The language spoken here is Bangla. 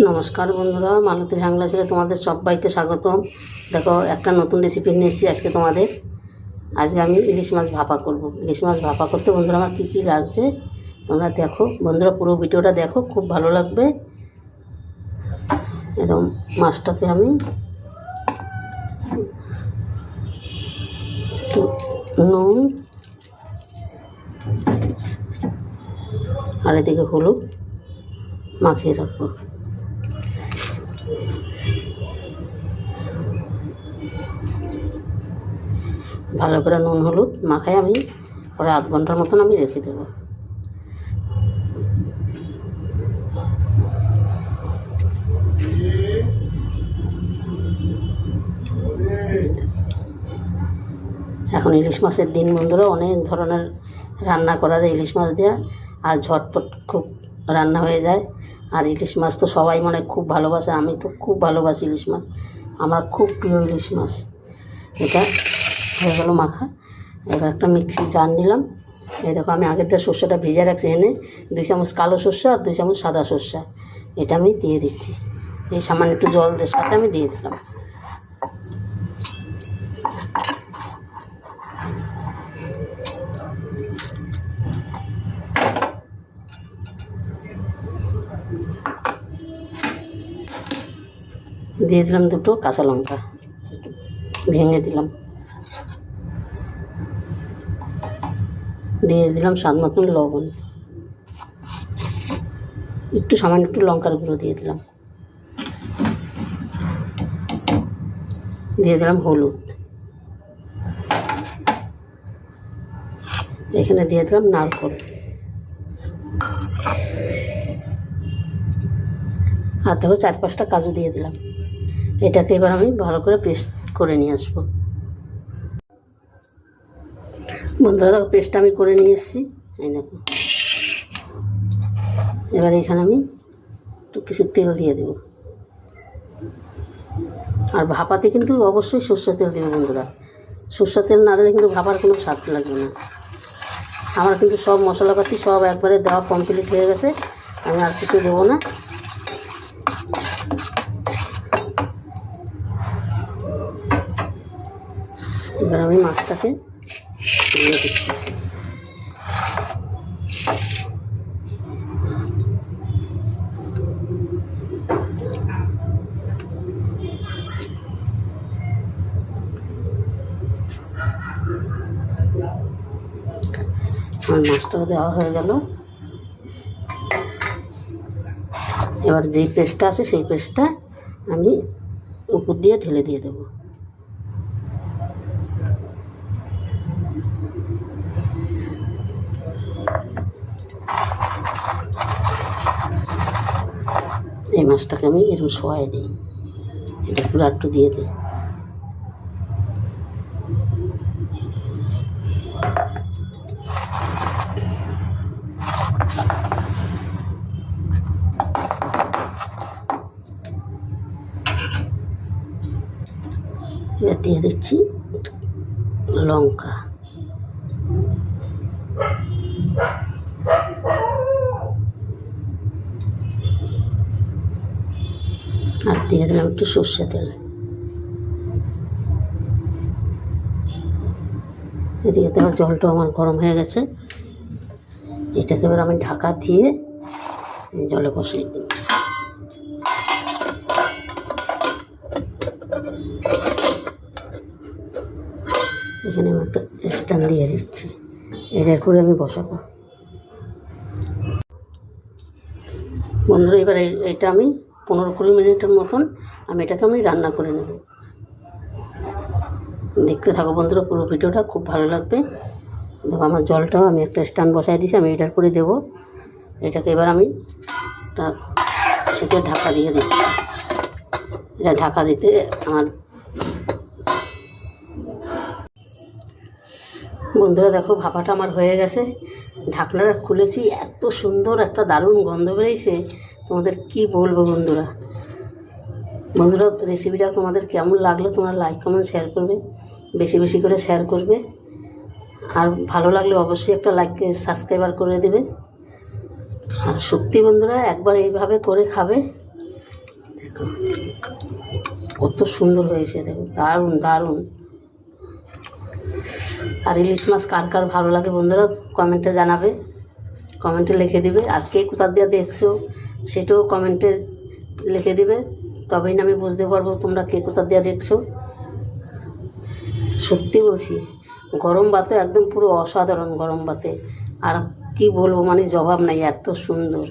নমস্কার বন্ধুরা, মালতীর হাংলা ছেলে তোমাদের সবাইকে স্বাগতম। দেখো, একটা নতুন রেসিপি নিয়ে এসেছি আজকে তোমাদের। আজকে আমি ইলিশ মাছ ভাপা করব। ইলিশ মাছ ভাপা করতে বন্ধুরা আমার কী কী লাগছে, তোমরা দেখো। বন্ধুরা পুরো ভিডিওটা দেখো, খুব ভালো লাগবে। একদম মাছটাতে আমি নুন আর এদিকে হলুদ মাখিয়ে রাখব। ভালো করে নুন, হলুদ মাখায় আমি, পরে আধ ঘণ্টার মতন আমি রেখে দেবো। এখন ইলিশ মাছের দিন বন্ধুরা, অনেক ধরনের রান্না করা যায়। ইলিশ মাছ দেওয়া আর ঝটপট খুব রান্না হয়ে যায়। আর ইলিশ মাছ তো সবাই মনে খুব ভালোবাসে, আমি তো খুব ভালোবাসি ইলিশ মাছ। আমার খুব প্রিয় ইলিশ মাছ। এটা হয়ে গেলো মাখা। এবার একটা মিক্সি জার নিলাম। এই দেখো, আমি আগের দিয়ে শস্যটা ভিজে রাখছি এনে। দুই চামচ কালো সর্ষে আর দুই চামচ সাদা সর্ষে। এটা আমি দিয়ে দিচ্ছি। এই সামান্য একটু জল সাথে আমি দিয়ে দিলাম। দিয়ে দিলাম দুটো কাঁচা লঙ্কা। ভেঙে দিলাম। দিয়ে দিলাম স্বাদ মতন লবণ। একটু সামান্য একটু লঙ্কার গুঁড়ো দিয়ে দিলাম। দিয়ে দিলাম হলুদ। এখানে দিয়ে দিলাম নারকল। আর দেখো চার পাঁচটা কাজু দিয়ে দিলাম। এটাকে এবার আমি ভালো করে পেস্ট করে নিয়ে আসব। বন্ধুরা, দেখো পেস্টটা আমি করে নিয়ে এসেছি। এই দেখো। এবার এখানে আমি একটু কিছু তেল দিয়ে দেবো। আর ভাপাতে কিন্তু অবশ্যই সর্ষের তেল দেবে বন্ধুরা। সর্ষের তেল না দিলে কিন্তু ভাপার কোনো স্বাদ লাগবে না। আমার কিন্তু সব মশলাপাতি সব একবারে দেওয়া কমপ্লিট হয়ে গেছে। আমি আর কিছু দেবো না। এবার আমি মাছটাকে দিয়ে দিচ্ছি। আমার মাছটাও দেওয়া হয়ে গেল। এবার যেই পেস্টটা আছে সেই পেস্টটা আমি উপর দিয়ে ঢেলে দিয়ে দেবো। এই মাছটাকে আমি এরকম শোয়াই দিই। এটা পুরো একটু দিয়ে দিই। এবার দিয়ে দিচ্ছি লঙ্কা। আর দিয়ে দিলাম একটু সর্ষে তেল। এদিকে তো আমার জলটা আমার গরম হয়ে গেছে। এটাকে এবার আমি ঢাকা দিয়ে জলে বসিয়ে দেব এখানে আমি একটা স্ট্যান্ড দিয়ে দিচ্ছি। এটার করে আমি বসাবো। বন্ধুরা, এবার এটা আমি পনেরো কুড়ি মিনিটের মতন আমি এটাকে আমি রান্না করে নেব। দেখতে থাকো বন্ধুরা, পুরো ভিডিওটা খুব ভালো লাগবে। দেখো, আমার জলটাও আমি একটা স্ট্যান্ড বসাই দিয়েছি, আমি এটার করে দেবো। এটাকে এবার আমি সেটা ঢাকা দিয়ে দিচ্ছি। এটা ঢাকা দিতে আমার বন্ধুরা দেখো, ভাপাটা আমার হয়ে গেছে। ঢাকনাটা খুলেছি, এত সুন্দর একটা দারুণ গন্ধ বেরিয়েছে তোমাদের কি বলব বন্ধুরা? বন্ধুরা রেসিপিটা তোমাদের কেমন লাগল তোমরা লাইক কমেন্ট শেয়ার করবে। বেশি বেশি করে শেয়ার করবে। আর ভালো লাগলে অবশ্যই একটা লাইক সাবস্ক্রাইবার করে দেবে। আর সত্যি বন্ধুরা, একবার এইভাবে করে খাবে, কত সুন্দর হয়েছে দেখো, দারুণ দারুণ। আর ইলিশ মাছ কার কার ভালো লাগে বন্ধুরা কমেন্টে জানাবে। কমেন্টে লিখে দিবে। আর কে কোথা দিয়ে দেখছ, সেটাও কমেন্টে লিখে দিবে। তবেই না আমি বুঝতে পারব তোমরা কে কোথা দিয়ে দেখছ। সত্যি বলছি, গরম ভাতে একদম পুরো অসাধারণ গরম ভাতে। আর কি বলব মানে জবাব নাই, এত সুন্দর।